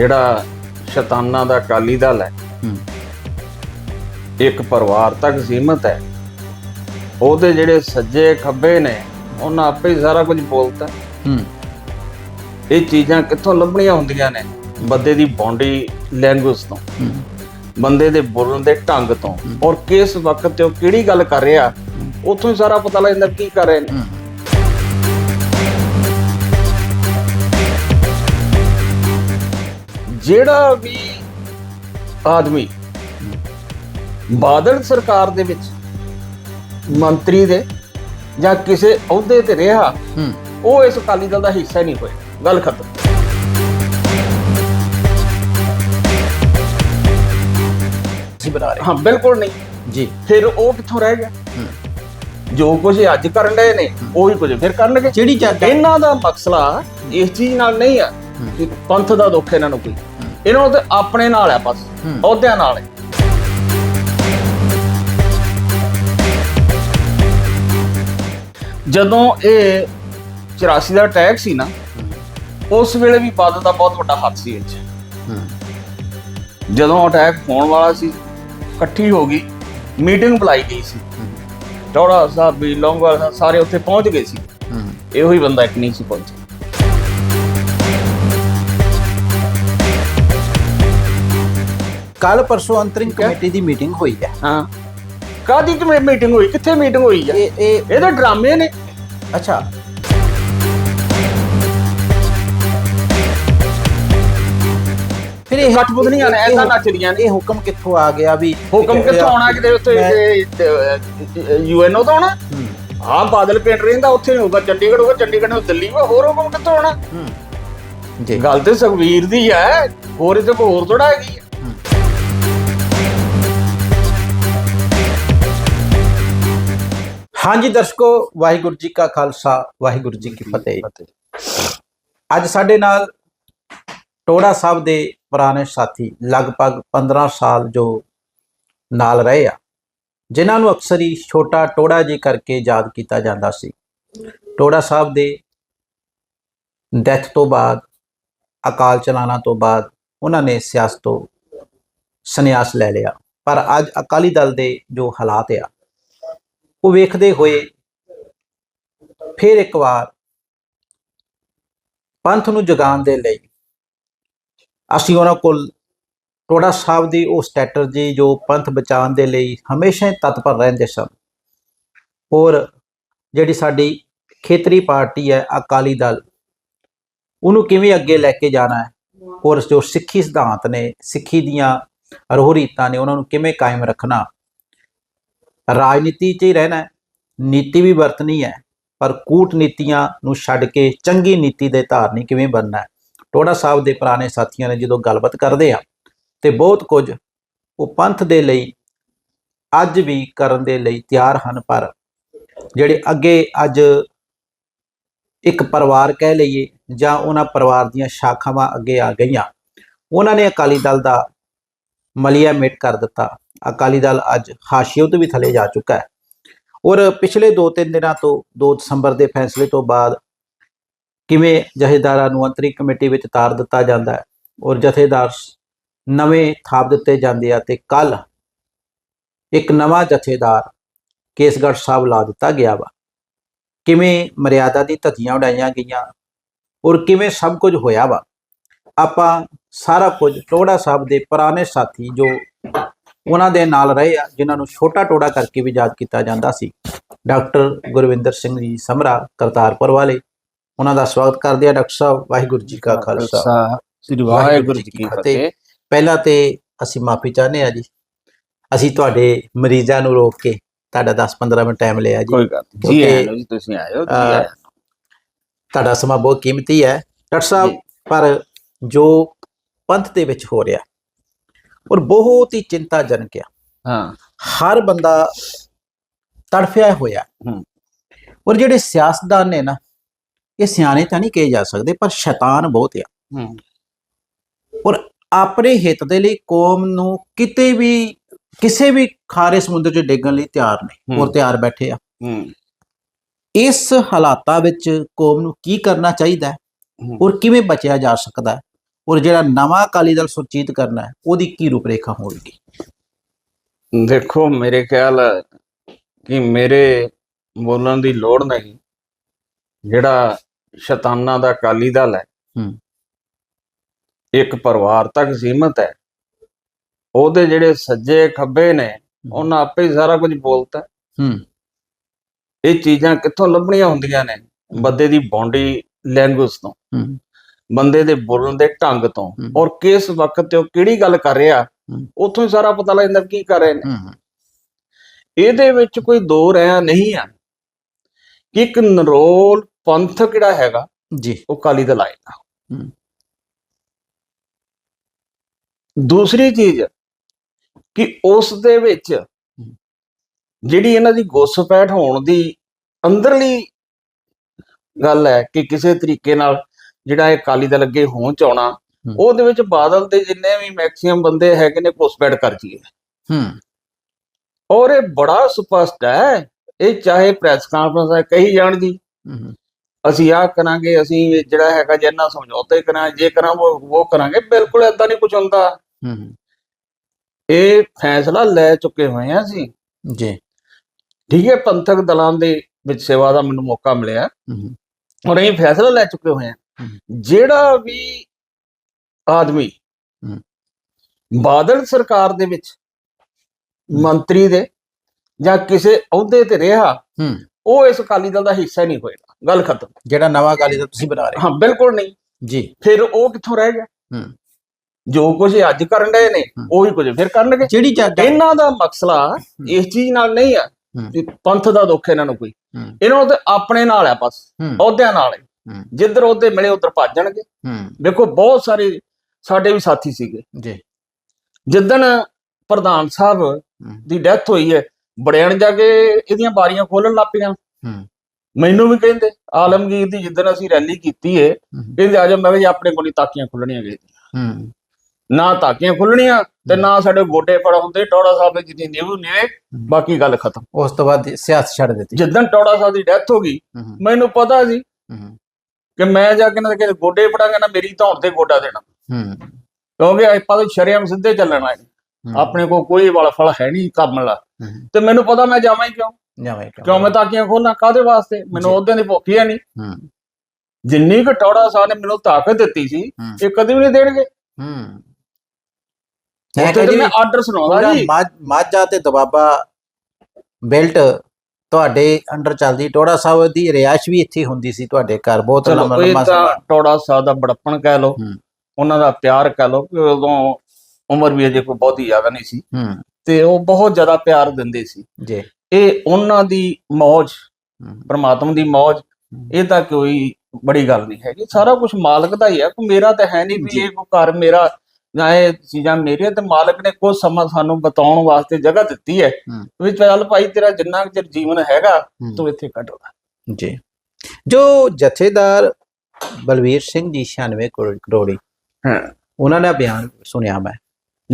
ਜਿਹੜਾ ਸ਼ੈਤਾਨਾਂ ਦਾ ਅਕਾਲੀ ਦਲ ਹੈ ਇੱਕ ਪਰਿਵਾਰ ਤੱਕ ਸੀਮਤ ਹੈ। ਉਹਦੇ ਜਿਹੜੇ ਸੱਜੇ ਖੱਬੇ ਨੇ ਉਹਨਾਂ ਆਪੇ ਹੀ ਸਾਰਾ ਕੁਝ ਬੋਲਤਾ। ਇਹ ਚੀਜ਼ਾਂ ਕਿੱਥੋਂ ਲੱਭਣੀਆਂ ਹੁੰਦੀਆਂ ਨੇ? ਬੰਦੇ ਦੀ ਬੌਂਡੀ ਲੈਂਗੁਏਜ ਤੋਂ ਬੰਦੇ ਦੇ ਬੋਲਣ ਦੇ ਢੰਗ ਤੋਂ। ਔਰ ਕਿਸ ਵਕਤ ਤੇ ਉਹ ਕਿਹੜੀ ਗੱਲ ਕਰ ਰਿਹਾ ਉੱਥੋਂ ਹੀ ਸਾਰਾ ਪਤਾ ਲੱਗ ਜਾਂਦਾ ਕੀ ਕਰ ਰਹੇ ਨੇ। ਜਿਹੜਾ ਵੀ ਆਦਮੀ ਬਾਦਲ ਸਰਕਾਰ ਦੇ ਵਿੱਚ ਮੰਤਰੀ ਦੇ ਜਾਂ ਕਿਸੇ ਅਹੁਦੇ ਤੇ ਰਿਹਾ ਹੂੰ। ਉਹ ਇਸ ਅਕਾਲੀ ਦਲ ਦਾ ਹਿੱਸਾ ਹੀ ਨਹੀਂ ਹੋਇਆ। ਗੱਲ ਖਤਮ। ਅਸੀਂ ਬਣਾ ਰਹੇ ਹਾਂ। ਬਿਲਕੁਲ ਨਹੀਂ। ਜੀ। ਫਿਰ ਉਹ ਕਿੱਥੋਂ ਰਹਿ ਗਿਆ? ਹੂੰ। ਜੋ ਕੁਝ ਅੱਜ ਕਰਨ ਰਹੇ ਨੇ ਉਹੀ ਕੁਝ ਫਿਰ ਕਰਨਗੇ। ਜਿਹੜੀ ਇਹਨਾਂ ਦਾ ਮਸਲਾ ਇਸ ਚੀਜ਼ ਨਾਲ ਨਹੀਂ ਆ ਕਿ ਪੰਥ ਦਾ ਦੁੱਖ ਇਹਨਾਂ ਨੂੰ ਕੋਈ। ਇਹਨਾਂ ਨੂੰ ਤੇ ਆਪਣੇ ਨਾਲ ਆ ਬਸ। ਅਹੁਦਿਆਂ ਨਾਲ। ਹੈ ਜਦੋਂ ਇਹ 84 ਦਾ ਅਟੈਕ ਸੀ ਨਾ ਉਸ ਵੇਲੇ ਵੀ ਬਾਦਲ ਦਾ ਬਹੁਤ ਵੱਡਾ ਹੱਥ ਸੀ ਹੂੰ। ਜਦੋਂ ਅਟੈਕ ਹੋਣ ਵਾਲਾ ਸੀ ਇਕੱਠੀ ਹੋ ਗਈ ਮੀਟਿੰਗ ਬੁਲਾਈ ਗਈ ਸੀ। ਟੌੜਾ ਸਾਹਿਬ ਵੀ ਲੌਂਗਵਾਲ ਸਾਰੇ ਉੱਥੇ ਪਹੁੰਚ ਗਏ ਸੀ। ਇਹੋ ਹੀ ਬੰਦਾ ਇੱਕ ਨਹੀਂ ਸੀ ਪਹੁੰਚਿਆ। ਕੱਲ ਪਰਸੋਂ ਅੰਤਰਿਮ ਕਮੇਟੀ ਦੀ ਮੀਟਿੰਗ ਹੋਈ ਹੈ। ਹਾਂ। ਕਾਦੀ ਕਿ ਮੀਟਿੰਗ ਹੋਈ ਕਿੱਥੇ ਮੀਟਿੰਗ ਹੋਈ ਆ? ਇਹ ਇਹ ਇਹ ਤਾਂ ਡਰਾਮੇ ਨੇ। ਅੱਛਾ। ਫਿਰ ਇਹ ਗੱਠਬੁਧਨੀਆਂ ਨੇ ਐਸਾ ਨੱਚਦੀਆਂ ਨੇ। ਇਹ ਹੁਕਮ ਕਿੱਥੋਂ ਆ ਗਿਆ ਵੀ ਹੁਕਮ ਕਿੱਥੋਂ ਆਉਣਾ ਕਿਤੇ ਉੱਥੇ ਯੂਐਨਓ ਤੋਂ ਆਉਣਾ? ਹੂੰ। ਹਾਂ ਬਾਦਲ ਪਿੰਡ ਰਹਿੰਦਾ ਉੱਥੇ ਨਹੀਂ ਹੋਊਗਾ ਚੰਡੀਗੜ੍ਹ ਹੋਊਗਾ ਚੰਡੀਗੜ੍ਹ ਨੂੰ ਦਿੱਲੀ ਹੋਊਗਾ ਹੋਰ ਹੁਕਮ ਕਿੱਥੋਂ ਆਉਣਾ? ਹੂੰ। ਜੀ। ਗੱਲ ਤੇ ਸੁਖਵੀਰ ਦੀ ਹੈ ਹੋਰ ਇਹਦੇ ਹੋਰ ਥੋੜਾ ਹੈਗੀ ਹਾਂਜੀ ਦਰਸ਼ਕੋ ਵਾਹਿਗੁਰੂ ਜੀ ਕਾ ਖਾਲਸਾ ਵਾਹਿਗੁਰੂ ਜੀ ਕੀ ਫਤਿਹ। ਅੱਜ ਸਾਡੇ ਨਾਲ ਟੋੜਾ ਸਾਹਿਬ ਦੇ ਪੁਰਾਣੇ ਸਾਥੀ ਲਗਭਗ 15 ਸਾਲ ਜੋ ਨਾਲ ਰਹੇ ਆ ਜਿਨ੍ਹਾਂ ਨੂੰ ਅਕਸਰ ਹੀ ਛੋਟਾ ਟੋੜਾ ਜੀ ਕਰਕੇ ਯਾਦ ਕੀਤਾ ਜਾਂਦਾ ਸੀ। ਟੋੜਾ ਸਾਹਿਬ ਦੇ ਡੈਥ ਤੋਂ ਬਾਅਦ ਅਕਾਲ ਚਲਾਣਾ ਤੋਂ ਬਾਅਦ ਉਹਨਾਂ ਨੇ ਸਿਆਸਤ ਤੋਂ ਸੰਨਿਆਸ ਲੈ ਲਿਆ। ਪਰ ਅੱਜ ਅਕਾਲੀ ਦਲ ਦੇ ਜੋ ਹਾਲਾਤ ਆ ਉਹ ਵੇਖਦੇ ਹੋਏ ਫਿਰ ਇੱਕ ਵਾਰ ਪੰਥ ਨੂੰ ਜਗਾਉਣ ਦੇ ਲਈ ਅਸੀਂ ਉਹਨਾਂ ਕੋਲ ਟੋੜਾ ਸਾਹਿਬ ਦੀ ਉਹ ਸਟ੍ਰੈਟਜੀ ਜੋ ਪੰਥ ਬਚਾਉਣ ਦੇ ਲਈ ਹਮੇਸ਼ਾ ਤਤਪਰ ਰਹਿੰਦੇ ਸਨ। ਔਰ ਜਿਹੜੀ ਸਾਡੀ ਖੇਤਰੀ ਪਾਰਟੀ ਹੈ, ਅਕਾਲੀ ਦਲ, ਉਹਨੂੰ ਕਿਵੇਂ ਅੱਗੇ ਲੈ ਕੇ ਜਾਣਾ ਹੈ? ਔਰ ਜੋ ਸਿੱਖੀ ਸਿਧਾਂਤ ਨੇ, ਸਿੱਖੀ ਦੀਆਂ ਰੋਹ ਰੀਤਾਂ ਨੇ, ਉਹਨਾਂ ਨੂੰ ਕਿਵੇਂ ਕਾਇਮ ਰੱਖਣਾ? ਰਾਜਨੀਤੀ 'ਚ ਹੀ ਰਹਿਣਾ ਨੀਤੀ ਵੀ ਵਰਤਣੀ ਹੈ, ਪਰ ਕੂਟਨੀਤੀਆਂ ਨੂੰ ਛੱਡ ਕੇ ਚੰਗੀ ਨੀਤੀ ਦੇ ਧਾਰਨੀ ਕਿਵੇਂ ਬਣਨਾ ਟੋੜਾ ਸਾਹਿਬ ਦੇ ਪੁਰਾਣੇ ਸਾਥੀਆਂ ਨੇ ਜਦੋਂ ਗੱਲਬਾਤ ਕਰਦੇ ਆ, ਤੇ ਬਹੁਤ ਕੁਝ ਉਹ ਪੰਥ ਦੇ ਲਈ, ਅੱਜ ਵੀ ਕਰਨ ਦੇ ਲਈ ਤਿਆਰ ਹਨ, ਪਰ ਜਿਹੜੇ ਅੱਗੇ ਅੱਜ ਇੱਕ ਪਰਿਵਾਰ ਕਹਿ ਲਈਏ ਜਾਂ ਉਹਨਾਂ ਪਰਿਵਾਰ ਦੀਆਂ ਸ਼ਾਖਾਵਾਂ ਅੱਗੇ ਆ ਗਈਆਂ, ਉਹਨਾਂ ਨੇ ਅਕਾਲੀ ਦਲ ਦਾ ਮਲੀਆ ਮੇਟ ਕਰ ਦਿੱਤਾ। ਅਕਾਲੀ ਦਲ ਅੱਜ ਹਾਸ਼ੀਏ ਤੋਂ ਵੀ ਥੱਲੇ ਜਾ ਚੁੱਕਾ ਹੈ। ਔਰ ਪਿਛਲੇ 2-3 ਦਿਨਾਂ ਤੋਂ 2 ਦਸੰਬਰ ਦੇ ਫੈਸਲੇ ਤੋਂ ਬਾਅਦ ਕਿਵੇਂ ਜਥੇਦਾਰਾਂ ਨੂੰ ਅੰਤਰੀ ਕਮੇਟੀ ਵਿੱਚ ਤਾਰ ਦਿੱਤਾ ਜਾਂਦਾ ਹੈ ਔਰ ਜਥੇਦਾਰ ਨਵੇਂ ਥਾਪ ਦਿੱਤੇ ਜਾਂਦੇ ਆ ਤੇ ਕੱਲ ਇੱਕ ਨਵਾਂ ਜਥੇਦਾਰ ਕੇਸਗੜ੍ਹ ਸਾਹਿਬ ਲਾ ਦਿੱਤਾ ਗਿਆ ਵਾ। ਕਿਵੇਂ ਮਰਿਆਦਾ ਦੀ ਧੱਜੀਆਂ ਉਡਾਈਆਂ ਗਈਆਂ ਔਰ ਕਿਵੇਂ ਸਭ ਕੁਝ ਹੋਇਆ ਵਾ। ਆਪਾਂ ਸਾਰਾ ਕੁਝ ਟੋੜਾ ਸਾਹਿਬ ਦੇ ਪੁਰਾਣੇ ਸਾਥੀ ਜੋ ਉਹਨਾਂ ਦੇ ਨਾਲ ਰਹੇ ਆ ਜਿਨ੍ਹਾਂ ਨੂੰ ਛੋਟਾ ਟੋੜਾ ਕਰਕੇ ਵੀ ਯਾਦ ਕੀਤਾ ਜਾਂਦਾ ਸੀ। ਡਾਕਟਰ ਗੁਰਵਿੰਦਰ ਸਿੰਘ ਜੀ ਸਮਰਾ ਕਰਤਾਰਪੁਰ ਵਾਲੇ ਉਹਨਾਂ ਦਾ ਸਵਾਗਤ ਕਰਦੇ ਆ ਡਾਕਟਰ ਸਾਹਿਬ ਵਾਹਿਗੁਰੂ ਜੀ ਕਾ ਖਾਲਸਾ। ਸ੍ਰੀ ਵਾਹਿਗੁਰੂ ਜੀ ਕੀ ਫਤਿਹ। ਪਹਿਲਾਂ ਤੇ ਅਸੀਂ ਮਾਫੀ ਚਾਹੁੰਦੇ ਆ ਜੀ। ਅਸੀਂ ਤੁਹਾਡੇ ਮਰੀਜ਼ਾਂ ਨੂੰ ਰੋਕ ਕੇ ਤੁਹਾਡਾ 10-15 ਮਿੰਟ ਟਾਈਮ ਲਿਆ ਜੀ। ਕੋਈ ਗੱਲ ਜੀ ਆਇਆਂ ਜੀ ਤੁਸੀਂ ਆਇਓ। ਤੁਹਾਡਾ ਸਮਾਂ ਬਹੁਤ ਕੀਮਤੀ ਹੈ। ਡਾਕਟਰ ਸਾਹਿਬ। ਪਰ ਜੋ ਪੰਥ ਦੇ ਵਿੱਚ ਹੋ ਰਿਹਾ। ਔਰ ਬਹੁਤ ਹੀ ਚਿੰਤਾਜਨਕ ਆ। ਹਾਂ। ਹਰ ਬੰਦਾ ਤੜਫਿਆ ਹੋਇਆ। ਹੂੰ। ਔਰ ਜਿਹੜੇ ਸਿਆਸਤਦਾਨ ਨੇ ਨਾ ਇਹ ਸਿਆਣੇ ਤਾਂ ਨਹੀਂ ਕਹੇ ਜਾ ਸਕਦੇ ਪਰ ਸ਼ੈਤਾਨ ਬਹੁਤ ਆ। ਹੂੰ। ਔਰ ਆਪਣੇ ਹਿੱਤ ਦੇ ਲਈ ਕੌਮ ਨੂੰ ਕਿਤੇ ਵੀ ਕਿਸੇ ਵੀ ਖਾਰੇ ਸਮੁੰਦਰ 'ਚ ਡੇਗਣ ਲਈ ਤਿਆਰ ਨੇ ਔਰ। ਤਿਆਰ ਬੈਠੇ ਆ। ਹੂੰ। ਇਸ ਹਾਲਾਤਾਂ ਵਿੱਚ ਕੌਮ ਨੂੰ ਕੀ ਕਰਨਾ ਚਾਹੀਦਾ। ਔਰ ਕਿਵੇਂ ਬਚਿਆ ਜਾ ਸਕਦਾ ਹੈ? ਔਰ ਜਿਹੜਾ ਨਵਾਂ ਅਕਾਲੀ ਦਲ ਸੁਰਜੀਤ ਕਰਨਾ ਹੈ ਉਹਦੀ ਕੀ ਰੂਪਰੇਖਾ ਹੋਵੇਗੀ? ਦੇਖੋ ਮੇਰੇ ਖਿਆਲ ਕਿ ਮੇਰੇ ਬੋਲਣ ਦੀ ਲੋੜ ਨਹੀਂ। ਜਿਹੜਾ ਸ਼ੈਤਾਨਾਂ ਦਾ ਅਕਾਲੀ ਦਲ ਹੈ। ਇੱਕ ਪਰਿਵਾਰ ਤੱਕ ਸੀਮਤ ਹੈ। ਉਹਦੇ ਜਿਹੜੇ ਸੱਜੇ ਖੱਬੇ ਨੇ ਉਹਨਾਂ ਆਪੇ ਹੀ ਸਾਰਾ ਕੁਝ ਬੋਲਤਾ ਹੂੰ। ਇਹ ਚੀਜ਼ਾਂ ਕਿੱਥੋਂ ਲੱਭਣੀਆਂ ਹੁੰਦੀਆਂ ਨੇ? ਬੰਦੇ ਦੀ ਬੌਡੀ ਲੈਂਗੁਏਜ ਤੋਂ। ਬੰਦੇ ਦੇ ਬੋਲਣ ਦੇ ਢੰਗ ਤੋਂ। ਔਰ ਕਿਸ ਵਕਤ ਤੇ ਉਹ ਕਿਹੜੀ ਗੱਲ ਕਰ ਰਿਹਾ। ਉੱਥੋਂ ਹੀ ਸਾਰਾ ਪਤਾ ਲੱਗ ਜਾਂਦਾ ਕੀ ਕਰ ਰਹੇ ਨੇ। ਇਹਦੇ ਵਿੱਚ ਕੋਈ ਦੋ ਰਹਿਆ ਨਹੀਂ ਆ। ਕਿ ਇੱਕ ਨਰੋਲ ਪੰਥ ਕਿਹੜਾ ਹੈਗਾ ਜੀ। ਉਹ ਕਾਲੀ ਦਲ ਆਏਗਾ। ਦੂਸਰੀ ਚੀਜ਼ ਕਿ ਉਸ ਦੇ ਵਿੱਚ ਜਿਹੜੀ ਇਹਨਾਂ ਦੀ ਗੁੱਸਪੈਠ ਹੋਣ ਦੀ ਅੰਦਰਲੀ ਗੱਲ ਹੈ ਕਿ ਕਿਸੇ ਤਰੀਕੇ ਨਾਲ ਜਿਹੜਾ ਇਹ ਕਾਲੀ ਦਲ ਅੱਗੇ ਹੋਂ ਚਾਉਣਾ ਉਹਦੇ ਵਿੱਚ ਬਾਦਲ ਦੇ ਜਿੰਨੇ ਵੀ ਮੈਕਸਿਮਮ ਬੰਦੇ ਹੈਗੇ ਨੇ ਘੁਸਪੈਠ ਕਰ ਜੀਏ ਹੂੰ। ਔਰ ਇਹ ਬੜਾ ਸਪਸ਼ਟ ਹੈ ਇਹ ਚਾਹੇ ਪ੍ਰੈਸ ਕਾਨਫਰੰਸ ਹੈ ਕਹੀ ਜਾਣ ਹੂੰ। ਅਸੀਂ ਆਹ ਕਰਾਂਗੇ ਅਸੀਂ ਜਿਹੜਾ ਹੈਗਾ ਜਿੰਨਾ ਸਮਝੌਤੇ ਕਰਾਂ ਜੇ ਕਰਾਂ ਉਹ ਉਹ ਕਰਾਂਗੇ ਬਿਲਕੁਲ ਏਦਾਂ ਨਹੀਂ ਕੁਝ ਹੁੰਦਾ। ਹੂੰ। ਇਹ ਫੈਸਲਾ ਲੈ ਚੁੱਕੇ ਹੋਏ ਆ ਅਸੀਂ। ਜੀ। ਠੀਕ ਹੈ ਪੰਥਕ ਦਲਾਂ ਦੇ ਵਿੱਚ ਸੇਵਾ ਦਾ ਮੈਨੂੰ ਮੌਕਾ ਮਿਲਿਆ। ਹੂੰ। ਔਰ ਇਹ ਫੈਸਲਾ ਲੈ ਚੁੱਕੇ ਹੋਏ ਆ। ਜਿਹੜਾ ਵੀ ਆਦਮੀ। ਬਾਦਲ ਸਰਕਾਰ ਦੇ ਵਿੱਚ ਮੰਤਰੀ ਦੇ ਜਾਂ ਕਿਸੇ ਅਹੁਦੇ ਤੇ ਰਿਹਾ ਉਹ ਇਸ ਅਕਾਲੀ ਦਲ ਦਾ ਹਿੱਸਾ ਨਹੀਂ ਹੋਏਗਾ। ਗੱਲ ਖਤਮ। ਜਿਹੜਾ ਨਵਾਂ ਅਕਾਲੀ ਦਲ ਤੁਸੀਂ ਬਣਾ ਰਹੇ ਹਾਂ। ਬਿਲਕੁਲ ਨਹੀਂ। ਜੀ। ਫਿਰ ਉਹ ਕਿੱਥੋਂ ਰਹਿ ਗਿਆ? ਜੋ ਕੁਝ ਅੱਜ ਕਰਨ ਡਏ ਨੇ। ਉਹੀ ਕੁਝ ਫਿਰ ਕਰਨਗੇ। ਜਿਹੜੀ ਇਹਨਾਂ ਦਾ ਮਸਲਾ ਇਸ ਚੀਜ਼ ਨਾਲ ਨਹੀਂ ਆ ਪੰਥ ਦਾ ਦੁੱਖ ਇਹਨਾਂ ਨੂੰ ਕੋਈ। ਇਹਨਾਂ ਨੂੰ ਤੇ ਆਪਣੇ ਨਾਲ ਆ ਬਸ ਅਹੁਦਿਆਂ ਨਾਲ ਹੈ। ਜਿੱਧਰ ਉਹਦੇ ਮਿਲੇ ਉਧਰ ਭੱਜ ਜਾਣਗੇ। ਹੂੰ। ਦੇਖੋ ਬਹੁਤ ਸਾਰੇ ਸਾਡੇ ਵੀ ਸਾਥੀ ਸੀਗੇ। ਜੀ। ਜਿੱਦਣ ਪ੍ਰਧਾਨ ਸਾਹਿਬ ਦੀ ਡੈਥ ਹੋਈ ਹੈ ਬੜਿਆਣ ਜਾ ਕੇ ਇਹਦੀਆਂ ਬਾਰੀਆਂ ਖੋਲਣ ਲੱਗ ਪਈਆਂ। ਮੈਨੂੰ ਵੀ ਕਹਿੰਦੇ ਆਲਮਗੀਰ ਦੀ ਜਿੱਦਣ ਅਸੀਂ ਰੈਲੀ ਕੀਤੀ ਹੈ ਹੂੰ। ਕਹਿੰਦੇ ਆ ਜਾਓ ਮੈਂ ਜੀ ਆਪਣੇ ਕੋਲ ਹੀ ਤਾਕੀਆਂ ਖੁੱਲਣੀਆਂ ਗਏ ਹੂੰ। ਨਾ ਤਾਕੀਆਂ ਖੁੱਲਣੀਆਂ ਤੇ ਨਾ ਸਾਡੇ ਗੋਡੇ ਫੜ ਹੁੰਦੇ ਟੌੜਾ ਸਾਹਿਬ ਦੇ ਜਿੰਨੀ ਨਿਊ ਨੇ ਬਾਕੀ ਗੱਲ ਖਤਮ। ਉਸ ਤੋਂ ਬਾਅਦ ਸਿਆਸਤ ਛੱਡ ਦਿੱਤੀ। ਜਿੱਦਣ ਟੌੜਾ ਸਾਹਿਬ ਦੀ ਡੈਥ ਹੋ ਗਈ ਮੈਨੂੰ ਪਤਾ ਸੀ ਕਿ ਮੈਂ ਜਾ ਕੇ ਇਹਨਾਂ ਦੇ ਗੋਡੇ ਫੜਾਂਗਾ ਨਾ ਮੇਰੀ ਧੌਣ ਤੇ ਗੋਡਾ ਦੇਣਾ। ਹੂੰ। ਕਿਉਂਕਿ ਆਪਾਂ ਤਾਂ ਸ਼ਰਿਆਮ ਸਿੱਧੇ ਚੱਲਣ ਆਏ। ਆਪਣੇ ਕੋਲ ਕੋਈ ਵਾਲਾ ਫਲ ਹੈ ਨਹੀਂ ਕੰਮ ਹੂੰ। ਤੇ ਮੈਨੂੰ ਪਤਾ ਮੈਂ ਜਾਵਾਂ ਹੀ ਕਿਉਂ? ਜਾਵੇਂ ਕਿਉਂ? ਮੈਂ ਤਾਕੀਆਂ ਖੋਲਾਂ ਕਾਦੇ ਵਾਸਤੇ? ਮੈਨੂੰ ਜੀ। ਉਹਦਿਆਂ ਦੀ ਭੁੱਖ ਹੀ ਹੈ ਨਹੀਂ। ਹੂੰ। ਜਿੰਨੀ ਕੁ ਟੌੜਾ ਸਾਹਿਬ ਨੇ ਮੈਨੂੰ ਤਾਕਤ ਦਿੱਤੀ ਸੀ ਹੂੰ। ਇਹ ਕਦੇ ਵੀ ਨਹੀਂ ਦੇਣਗੇ। ਹੂੰ। ਮੈਂ ਆਰਡਰ ਸੁਣਾਉਂਦਾ ਜੀ ਮਾਝ- ਮਾਝਾ ਤੇ ਦਬਾਬਾ ਬੈਲਟ ਤੁਹਾਡੇ ਅੰਡਰ ਚੱਲਦੀ ਟੋੜਾ ਸਾਹਿਬ ਦੀ ਰਿਆਇਸ਼ ਵੀ ਇੱਥੇ ਹੁੰਦੀ ਸੀ ਤੁਹਾਡੇ ਘਰ ਬਹੁਤ ਲੰਮਾ ਸਮਾਂ ਟੌੜਾ ਸਾਹਿਬ ਦਾ ਬੜਪਣ ਕਹਿ ਹੂੰ। ਉਹਨਾਂ ਦਾ ਪਿਆਰ ਕਹਿ ਲਓ ਕਿ ਉਦੋਂ ਉਮਰ ਵੀ ਅਜੇ ਕੋਈ ਬਹੁਤੀ ਜ਼ਿਆਦਾ ਨਹੀਂ ਸੀ। ਤੇ ਉਹ ਬਹੁਤ ਜ਼ਿਆਦਾ ਪਿਆਰ ਦਿੰਦੇ ਸੀ। ਜੀ। ਇਹ ਉਹਨਾਂ ਦੀ ਮੌਜ ਪਰਮਾਤਮਾ ਦੀ ਮੌਜ ਇਹ ਤਾਂ ਕੋਈ ਬੜੀ ਗੱਲ ਨਹੀਂ ਹੈਗੀ। ਸਾਰਾ ਕੁਝ ਮਾਲਕ ਦਾ ਹੀ ਹੈ ਕੋਈ ਮੇਰਾ ਤਾਂ ਹੈ ਨਹੀਂ ਵੀ ਜੀ। ਇਹ ਕੋਈ ਘਰ ਮੇਰਾ ਜਾਂ ਇਹ ਚੀਜ਼ਾਂ ਮੇਰੀਆਂ ਤੇ ਮਾਲਕ ਨੇ ਕੁਝ ਸਮਾਂ ਸਾਨੂੰ ਬਤਾਉਣ ਵਾਸਤੇ ਜਗ੍ਹਾ ਦਿੱਤੀ ਹੈ। ਵੀ ਚੱਲ ਭਾਈ ਤੇਰਾ ਜਿੰਨਾ ਚਿਰ ਜੀਵਨ ਹੈਗਾ। ਤੂੰ ਇੱਥੇ ਕੱਢ ਲੈ। ਜੀ। ਜੋ ਜਥੇਦਾਰ ਬਲਵੀਰ ਸਿੰਘ ਜੀ 96 ਕਰੋ- ਕਰੋੜੀ ਹਾਂ। ਉਹਨਾਂ ਦਾ ਬਿਆਨ ਸੁਣਿਆ ਮੈਂ।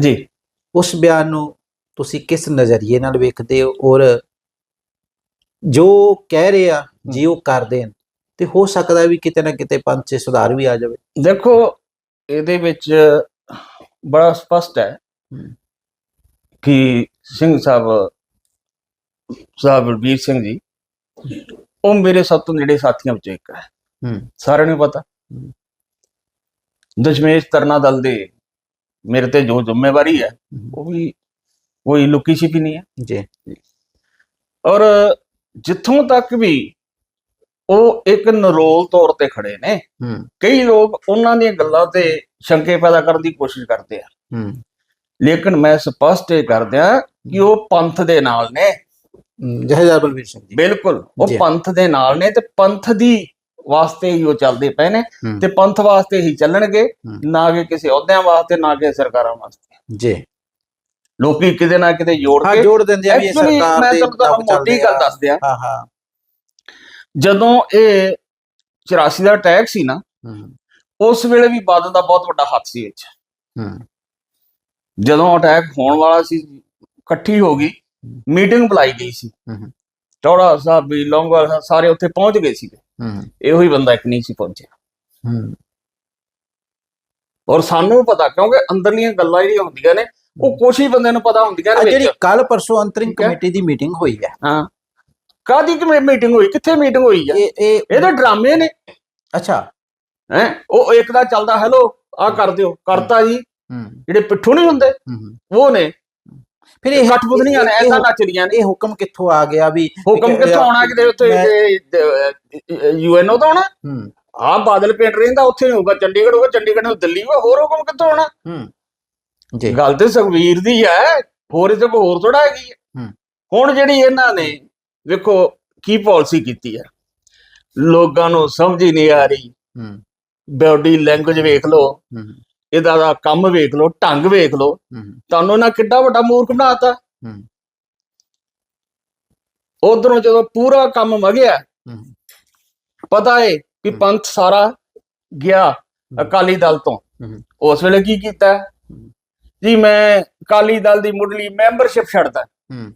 ਜੀ। ਉਸ ਬਿਆਨ ਨੂੰ ਤੁਸੀਂ ਕਿਸ ਨਜ਼ਰੀਏ ਨਾਲ ਵੇਖਦੇ ਹੋ? ਔਰ ਜੋ ਕਹਿ ਰਹੇ ਆ ਜੇ ਉਹ ਕਰ ਦੇਣ ਤੇ ਹੋ ਸਕਦਾ ਵੀ ਕਿਤੇ ਨਾ ਕਿਤੇ ਪੰਥ 'ਚ ਸੁਧਾਰ ਵੀ ਆ ਜਾਵੇ। ਦੇਖੋ ਇਹਦੇ ਵਿੱਚ ਬੜਾ ਸਪਸ਼ਟ ਹੈ। ਕਿ ਸਿੰਘ ਸਾਹਿਬ ਸਾਹਿਬ ਬਲਬੀਰ ਸਿੰਘ ਜੀ ਉਹ ਮੇਰੇ ਸਭ ਤੋਂ ਨੇੜੇ ਸਾਥੀਆਂ ਵਿੱਚੋਂ ਇੱਕ ਹੈ। ਸਾਰਿਆਂ ਨੂੰ ਪਤਾ। ਦਸ਼ਮੇਸ਼ ਤਰਨਾ ਦਲ ਦੇ ਮੇਰੇ ਤੇ ਜੋ ਜ਼ਿੰਮੇਵਾਰੀ ਹੈ। ਉਹ ਵੀ ਕੋਈ ਲੁਕੀ ਛਿਪੀ ਨਹੀਂ ਹੈ। ਜੀ। ਔਰ ਜਿੱਥੋਂ ਤੱਕ ਵੀ ਉਹ ਇੱਕ ਨਰੋਲ ਤੌਰ ਤੇ ਖੜੇ ਨੇ। ਹੂੰ। ਕਈ ਲੋਕ ਉਹਨਾਂ ਦੀਆਂ ਗੱਲਾਂ ਤੇ ਸ਼ੰਕੇ ਪੈਦਾ ਕਰਨ ਦੀ ਕੋਸ਼ਿਸ਼ ਕਰਦੇ ਆ। ਹੂੰ। ਲੇਕਿਨ ਮੈਂ ਸਪਸ਼ਟ ਇਹ ਕਰਦਿਆਂ ਕਿ ਉਹ ਪੰਥ ਦੇ ਨਾਲ ਨੇ। ਜਥੇਦਾਰ ਬਲਵੀਰ ਸਿੰਘ ਜੀ। ਬਿਲਕੁਲ ਉਹ। ਪੰਥ ਦੇ ਨਾਲ ਨੇ ਤੇ ਪੰਥ ਦੀ ਵਾਸਤੇ ਹੀ ਉਹ ਚੱਲਦੇ ਪਏ ਨੇ ਹੂੰ। ਤੇ ਪੰਥ ਵਾਸਤੇ ਹੀ ਚੱਲਣਗੇ ਹੂੰ। ਨਾ ਕਿ ਕਿਸੇ ਅਹੁਦਿਆਂ ਵਾਸਤੇ ਨਾ ਕਿ ਸਰਕਾਰਾਂ ਵਾਸਤੇ। ਜੀ। ਲੋਕੀ ਕਿਤੇ ਨਾ ਕਿਤੇ ਜੋੜ ਹਾਂ ਕੇ ਜੋੜ ਦਿੰਦੇ ਆ ਵੀ ਸਰਕਾਰ ਮੈਂ ਦੇ ਤੁਹਾਨੂੰ ਤਾਂ ਦਬ ਮੋਟੀ ਗੱਲ ਆ। ਦੱਸ ਦਿਆਂ। ਹਾਂ ਹਾਂ। ਜਦੋਂ ਇਹ 84 ਦਾ ਅਟੈਕ ਸੀ ਨਾ ਉਸ ਵੇਲੇ ਵੀ ਬਾਦਲ ਦਾ ਬਹੁਤ ਵੱਡਾ ਹੱਥ ਸੀ ਇਹ 'ਚ। ਹੂੰ। ਜਦੋਂ ਅਟੈਕ ਹੋਣ ਵਾਲਾ ਸੀ ਇਕੱਠੀ ਹੋ ਗਈ ਮੀਟਿੰਗ ਬੁਲਾਈ ਗਈ ਸੀ। ਟੌੜਾ ਸਾਹਿਬ ਵੀ ਲੌਂਗੋਵਾਲ ਸਾਹਿਬ ਸਾਰੇ ਉੱਥੇ ਪਹੁੰਚ ਗਏ ਸੀ ਇਹੋ ਹੀ ਬੰਦਾ ਇੱਕ ਨਹੀਂ ਸੀ ਪਹੁੰਚਿਆ। ਔਰ ਸਾਨੂੰ ਪਤਾ ਕਿਉਂਕਿ ਅੰਦਰਲੀਆਂ ਗੱਲਾਂ ਜਿਹੜੀਆਂ ਹੁੰਦੀਆਂ ਨੇ ਉਹ ਕੁਛ ਹੀ ਬੰਦੇ ਨੂੰ ਪਤਾ ਹੁੰਦੀਆਂ ਨੇ ਜਿਹੜੀ ਕੱਲ ਪਰਸੋਂ ਅੰਤਰਿੰਗ। ਕਮੇਟੀ ਦੀ ਮੀਟਿੰਗ ਹੋਈ ਹੈ। ਹਾਂ। ਕਾਦੀ ਕਿ ਮੀਟਿੰਗ ਹੋਈ? ਕਿੱਥੇ ਮੀਟਿੰਗ ਹੋਈ ਆ? ਇਹ ਇਹ ਇਹ ਤਾਂ ਡਰਾਮੇ ਨੇ। ਅੱਛਾ। ਹੈ? ਉਹ ਇੱਕ ਦਾ ਚੱਲਦਾ ਹੈਲੋ ਆ ਕਰ ਦਿਓ। ਕਰਤਾ ਜੀ। ਜਿਹੜੇ ਪਿੱਠੂ ਨਹੀਂ ਹੁੰਦੇ। ਉਹ ਨੇ। ਫਿਰ ਇਹ ਕਠਬੁਦਨੀਆਂ ਨੇ ਇਹ- ਐਸਾ ਨੱਚਦੀਆਂ ਨੇ। ਇਹ ਹੁਕਮ ਕਿੱਥੋਂ ਆ ਗਿਆ ਵੀ ਹੁਕਮ ਕਿੱਥੋਂ ਆਉਣਾ ਕਿਤੇ ਉੱਤੇ ਯੂਐਨਓ ਤੋਂ ਆਉਣਾ? ਆ ਬਾਦਲ ਪਿੰਡ ਰਹਿੰਦਾ ਉੱਥੇ ਨਹੀਂ ਹੋਊਗਾ ਚੰਡੀਗੜ੍ਹ ਹੋਊਗਾ ਚੰਡੀਗੜ੍ਹ ਨੂੰ ਦਿੱਲੀ ਹੋਊਗਾ ਹੋਰ ਹੁਕਮ ਕਿੱਥੋਂ ਆਉਣਾ? ਜੀ। ਗੱਲ ਤੇ ਸੁਖਵੀਰ ਦੀ ਹੈ। ਹੋਰ ਇਹ ਤੇ ਹੋਰ ਥੋੜਾ ਹੈਗੀ ਹੂੰ। ਹੁਣ ਜਿਹੜੀ ਇਹਨਾਂ ਨੇ ਵੇਖੋ ਕੀ ਪਾਲਿਸੀ ਕੀਤੀ ਹੈ? ਲੋਕਾਂ ਨੂੰ ਸਮਝ ਹੀ ਨਹੀਂ ਆ ਰਹੀ। ਹੂੰ। ਬਾਡੀ ਲੈਂਗੁਏਜ ਵੇਖ ਲਓ। ਇਹਦਾ ਦਾ ਕੰਮ ਵੇਖ ਲਓ ਢੰਗ ਵੇਖ ਲਓ। ਤੁਹਾਨੂੰ ਇਹਨਾਂ ਕਿੱਡਾ ਵੱਡਾ ਮੂਰਖ ਬਣਾਤਾ ਹੂੰ। ਉਧਰੋਂ ਜਦੋਂ ਪੂਰਾ ਕੰਮ ਮਗਿਆ ਪਤਾ ਏ ਕਿ। ਪੰਥ ਸਾਰਾ ਗਿਆ ਅਕਾਲੀ ਦਲ ਤੋਂ। ਉਸ ਵੇਲੇ ਕੀ ਕੀਤਾ। ਜੀ ਮੈਂ ਅਕਾਲੀ ਦਲ ਦੀ ਮੁੱਢਲੀ ਮੈਂਬਰਸ਼ਿਪ ਛੱਡਦਾ। ਹੂੰ।